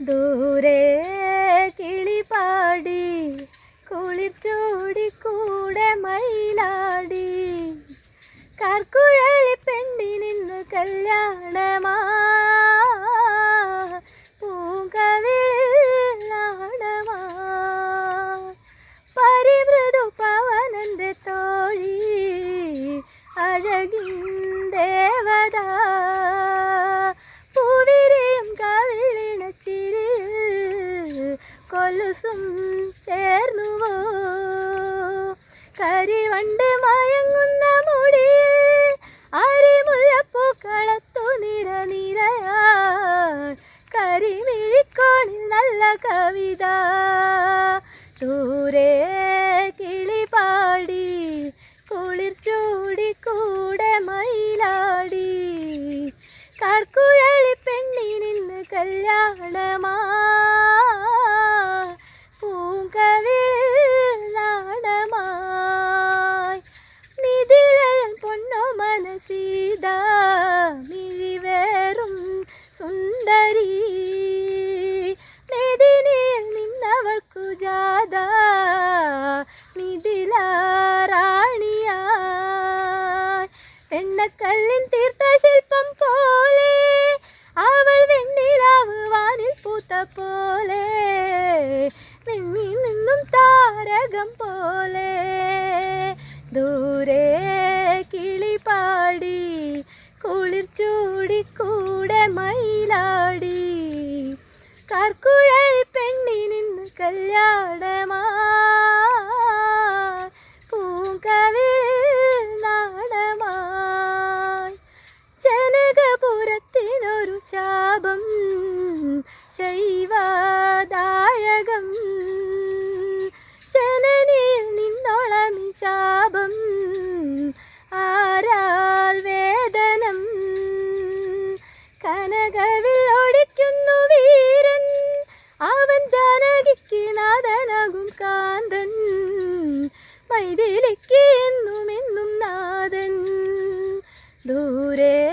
ദൂരെ കിളിപാടി കുളിച്ചോടി കൂടെ മയിലാടി. കാർക്കുഴലി പെണ്ണിനിന്നു കല്യാണമാ കൊലുസും ചേർന്നുവോ? കരിവണ്ട് മയങ്ങുന്ന മുടിയിൽ അരിമുഴപ്പൂക്കളത്തു നിര നിരയാ കരിമിഴിക്കോണിൽ നല്ല കവിത. ദൂരെ കിളിപാടി കുളിർ ചൂടി കൂടെ മയിലാടി. കർക്കുഴലി പെണ്ണിനിന്ന് കല്യാണമാ വെണ്ണക്കല്ലിൻ തീർത്ത ശില്പം പോലെ അവൾ വെണ്ണിലാവ് വാനിൽ പൂത്ത പോലെ വെണ്ണിൽ നിന്നും താരകം പോലെ ദൂരെ കിളിപാടി കുളിർ ചൂടി കൂടെ മയിലാടി കാർക്കുഴൽ പെണ്ണിനിന്ന് കല്യാണമാ പൂങ്കവിൽ ശാപം ശൈവദായകം ജനനിൽ നിന്നോളമി ശാപം ആരാൽ വേദനം. കനകവിൽ ഒടിക്കുന്നു വീരൻ അവൻ ജാനകിക്ക് നാഥനാകും കാന്തൻ. മൈതിലിക്ക് എന്നും എന്നും നാഥൻ. ദൂരെ